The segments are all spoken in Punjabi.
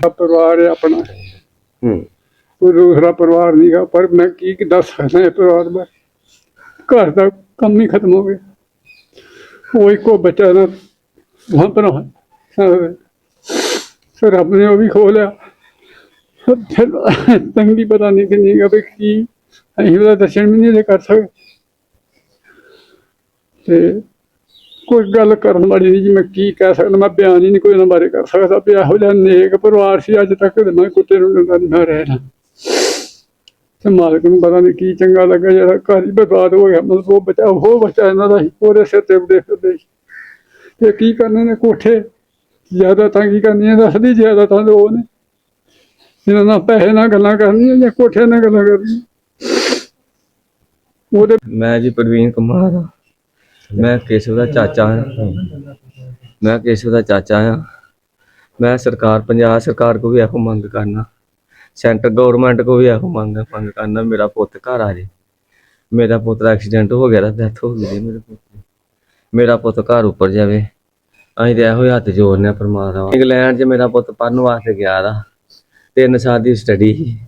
ਦਾ ਪਰਿਵਾਰ ਹੈ ਆਪਣਾ। ਹੂੰ। ਕੋਈ ਦੂਸਰਾ ਪਰਿਵਾਰ ਨਹੀਂਗਾ ਪਰ ਮੈਂ ਕੀ ਕੀ ਦੱਸ ਸਕਦਾ ਇਹ ਪਰਿਵਾਰ ਬਾਰੇ। ਘਰ ਦਾ ਕੰਮ ਹੀ ਖਤਮ ਹੋ ਗਿਆ। ਉਹ ਇੱਕੋ ਬੱਚਾ ਨਾ ਵਹਾਂ ਪਰ ਸਰ ਰੱਬ ਨੇ ਉਹ ਵੀ ਖੋ ਲਿਆ। ਫਿਰ ਤੰਗੀ ਪਤਾ ਨਹੀਂ ਕਿ ਨਹੀਂ ਵੀ ਕੀ ਅਸੀਂ ਉਹਦਾ ਦਰਸ਼ਨ ਵੀ ਨਹੀਂ ਕਰ ਸਕਦੇ ਤੇ ਕੋਈ ਗੱਲ ਕਰਨ ਵਾਲੀ ਨਹੀਂ ਜੀ, ਮੈਂ ਕੀ ਕਹਿ ਸਕਦਾ? ਮੈਂ ਬਿਆਨ ਹੀ ਨਹੀਂ ਕੋਈ ਇਹਨਾਂ ਬਾਰੇ ਕਰ ਸਕਦਾ। ਵੀ ਇਹੋ ਜਿਹਾ ਨੇਕ ਪਰਿਵਾਰ ਸੀ, ਅੱਜ ਤੱਕ ਤੇ ਮੈਂ ਕੁੱਤੇ ਨੂੰ ਦਿੰਦਾ ਨਹੀਂ ਰਹਿਣਾ। ਤੇ ਮਾਲਕ ਨੂੰ ਪਤਾ ਨਹੀਂ ਕੀ ਚੰਗਾ ਲੱਗਾ, ਜਿਹੜਾ ਘਰ ਹੀ ਬਰਬਾਦ ਹੋ ਗਿਆ। ਮਤਲਬ ਉਹ ਬੱਚਾ ਉਹ ਬੱਚਾ ਇਹਨਾਂ ਦਾ ਸੀ ਉਹਦੇ ਸਿਰ ਤੇ ਉੱਡੇ ਤੇ ਕੀ ਕਰਨੇ ਨੇ ਕੋਠੇ? ਜ਼ਿਆਦਾ ਤਾਂ ਕੀ ਕਰਨੀ ਦੱਸਦੀ ਜ਼ਿਆਦਾ ਤਾਂ ਉਹ ਨੇ। ਇਹਨਾਂ ਨਾਲ ਪੈਸੇ ਨਾਲ ਗੱਲਾਂ ਕਰਨੀਆਂ ਜਾਂ ਕੋਠੇ ਨਾਲ ਗੱਲਾਂ ਕਰਨੀਆਂ? ਉਹਦੇ ਮੈਂ ਜੀ ਪ੍ਰਵੀਨ ਕੁਮਾਰ ਹਾਂ ਮੈਂ ਕੇਸ਼ਵ ਦਾ ਚਾਚਾ ਹਾਂ। ਮੈਂ ਕੇਸ਼ਵ ਦਾ ਚਾਚਾ ਹਾਂ। ਮੈਂ ਸਰਕਾਰ, ਪੰਜਾਬ ਸਰਕਾਰ ਕੋ ਵੀ ਇਹੋ ਮੰਗ ਕਰਨਾ। ਸੈਂਟਰ ਗਵਰਨਮੈਂਟ ਕੋ ਵੀ ਇਹੋ ਮੰਗ ਮੰਗ ਕਰਨਾ, ਮੇਰਾ ਪੁੱਤ ਘਰ ਆ ਜੇ। ਮੇਰਾ ਪੁੱਤ ਦਾ ਐਕਸੀਡੈਂਟ ਹੋ ਗਿਆ ਡੈਥ ਹੋ ਗਈ ਮੇਰੇ ਪੁੱਤ ਦੀ। ਮੇਰਾ ਪੁੱਤ ਘਰ ਉੱਪਰ ਜਾਵੇ। ਅਸੀਂ ਤੇ ਇਹੋ ਹੀ ਹੱਥ ਜੋੜਨੇ ਆ ਪਰਮਾਤਮਾ ਇੰਗਲੈਂਡ 'ਚ ਮੇਰਾ ਪੁੱਤ ਪੜਨ ਵਾਸਤੇ ਗਿਆ ਦਾ ਤਿੰਨ ਸਾਲ ਦੀ ਸਟੱਡੀ ਸੀ।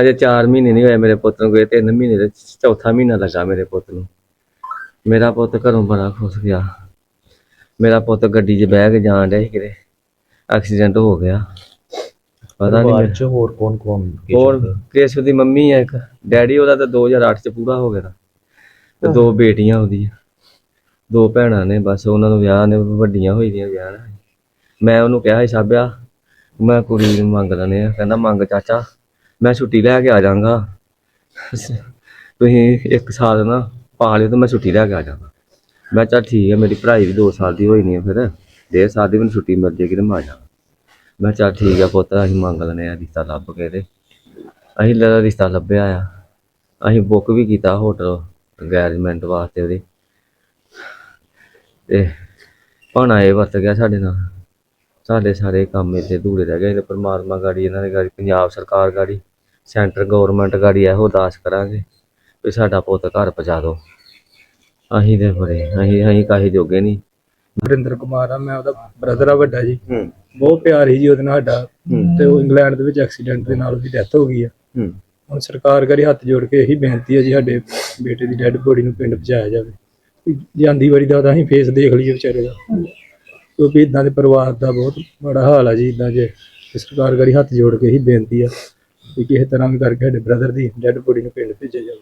ਅਜੇ 4 ਮਹੀਨੇ ਨਹੀਂ ਹੋਏ ਮੇਰੇ ਪੁੱਤ ਨੂੰ ਗਏ। ਤਿੰਨ ਮਹੀਨੇ ਦਾ ਚੌਥਾ ਮਹੀਨਾ ਲੱਗਾ ਮੇਰੇ ਪੁੱਤ ਨੂੰ। ਮੇਰਾ ਪੁੱਤ ਘਰੋਂ ਬੜਾ ਖੁਸ਼ ਗਿਆ। ਮੇਰਾ ਪੁੱਤ ਗੱਡੀ 'ਚ ਬਹਿ ਕੇ ਜਾਣ ਡਿਆ ਸੀ ਕਿਤੇ। ਐਕਸੀਡੈਂਟ ਹੋ ਗਿਆ। ਪਤਾ ਨਹੀਂ ਚ ਹੋਰ ਕੌਣ ਕੌਣ ਹੋਰ ਕੇਸ਼ਵ ਦੀ ਮੰਮੀ ਹੈ ਇੱਕ। ਡੈਡੀ ਉਹਦਾ ਤਾਂ 2008 ਚ ਪੂਰਾ ਹੋ ਗਿਆ ਤਾ। ਤੇ ਦੋ ਬੇਟੀਆਂ ਉਹਦੀਆਂ। ਦੋ ਭੈਣਾਂ ਨੇ ਬਸ ਉਹਨਾਂ ਨੂੰ ਵਿਆਹ ਨੇ ਵੱਡੀਆਂ ਹੋਈ ਦੀਆਂ ਵਿਆਹ ਨੇ। ਮੈਂ ਉਹਨੂੰ ਕਿਹਾ ਸੀ ਸਾਬਿਆ ਮੈਂ ਕੁੜੀ ਨੂੰ ਮੰਗ ਲੈਣੇ ਆ ਕਹਿੰਦਾ ਮੰਗ ਚਾਚਾ ਮੈਂ ਛੁੱਟੀ ਲੈ ਕੇ ਆ ਜਾਵਾਂਗਾ। ਤੁਸੀਂ ਇੱਕ ਸਾਲ ਨਾ ਪਾ ਲਿਓ ਤੇ ਮੈਂ ਛੁੱਟੀ ਲੈ ਕੇ ਆ ਜਾਵਾਂ। ਮੈਂ ਕਿਹਾ ਚੱਲ ਠੀਕ ਹੈ ਮੇਰੀ ਪੜ੍ਹਾਈ ਵੀ 2 ਸਾਲ ਦੀ ਹੋਈ ਨਹੀਂ ਹੈ ਫਿਰ। ਡੇਢ ਸਾਲ ਦੀ ਮੈਨੂੰ ਛੁੱਟੀ ਮਿਲ ਜੇਗੀ ਤੇ ਮੈਂ ਆ ਜਾਵਾਂ। ਮੈਂ ਕਿਹਾ ਚੱਲ ਠੀਕ ਆ ਪੁੱਤ, ਅਸੀਂ ਮੰਗ ਲੈਣੇ ਆ ਰਿਸ਼ਤਾ ਲੱਭ ਕੇ ਤੇ। ਅਸੀਂ ਲੈ, ਰਿਸ਼ਤਾ ਲੱਭਿਆ ਆ। ਅਸੀਂ ਬੁੱਕ ਵੀ ਕੀਤਾ ਹੋਟਲ ਗੈਰੇਜਮੈਂਟ ਵਾਸਤੇ ਉਹਦੇ। ਤੇ ਭਾਣਾ ਇਹ ਵਰਤ ਗਿਆ ਸਾਡੇ ਨਾਲ। ਸਾਡੇ ਸਾਰੇ ਕੰਮ ਇੱਥੇ ਅਧੂਰੇ ਰਹਿ ਗਏ ਤੇ ਪਰਮਾਤਮਾ ਗਾੜੀ ਇਹਨਾਂ ਦੇ ਗਾੜੀ, ਪੰਜਾਬ ਸਰਕਾਰ ਗਾੜੀ, ਸੈਂਟਰ ਗਵਰਨਮੈਂਟ ਗਾੜੀ ਇਹੋ ਅਰਦਾਸ ਕਰਾਂਗੇ। ਵੀ ਸਾਡਾ ਪੁੱਤ ਘਰ ਪਹੁੰਚਾ ਦਿਓ। ਅਸੀਂ ਤੇ ਬੜੇ ਅਸੀਂ ਅਸੀਂ ਕਾਹੇ ਜੋਗੇ ਨਹੀਂ। ਵਰਿੰਦਰ ਕੁਮਾਰ ਆ ਮੈਂ ਉਹਦਾ ਬ੍ਰਦਰ ਆ ਵੱਡਾ ਜੀ। ਹੂੰ। ਬਹੁਤ ਪਿਆਰ ਜੀ ਉਹਦੇ ਨਾਲ ਸਾਡਾ। ਤੇ ਉਹ ਇੰਗਲੈਂਡ ਦੇ ਵਿੱਚ ਐਕਸੀਡੈਂਟ ਦੇ ਨਾਲ ਉਹਦੀ ਡੈਥ ਹੋ ਗਈ ਆ। ਹੂੰ। ਹੁਣ ਸਰਕਾਰ ਕਰੀ ਹੱਥ ਜੋੜ ਕੇ ਇਹੀ ਬੇਨਤੀ ਹੈ ਜੀ ਸਾਡੇ ਬੇਟੇ ਦੀ ਡੈੱਡ ਬੋਡੀ ਨੂੰ ਪਿੰਡ ਪਹੁੰਚਾਇਆ ਜਾਵੇ। ਜਾਂਦੀ ਵਾਰੀ ਦਾ ਤਾਂ ਅਸੀਂ ਫੇਸ ਦੇਖ ਲਈਏ ਵਿਚਾਰੇ ਦਾ। ਕਿਉਂਕਿ ਇਦਾਂ ਦੇ ਪਰਿਵਾਰ ਦਾ ਬਹੁਤ ਬੜਾ ਹਾਲ ਆ ਜੀ ਇਦਾਂ ਜੇ ਸਰਕਾਰ ਕਰੀ ਹੱਥ ਜੋੜ ਕੇ ਇਹੀ ਬੇਨਤੀ ਆ ਵੀ ਕਿਸੇ ਤਰ੍ਹਾਂ ਵੀ ਕਰਕੇ ਸਾਡੇ ਬ੍ਰਦਰ ਦੀ ਡੈੱਡ ਬੋਡੀ ਨੂੰ ਪਿੰਡ ਭੇਜਿਆ ਜਾਵੇ।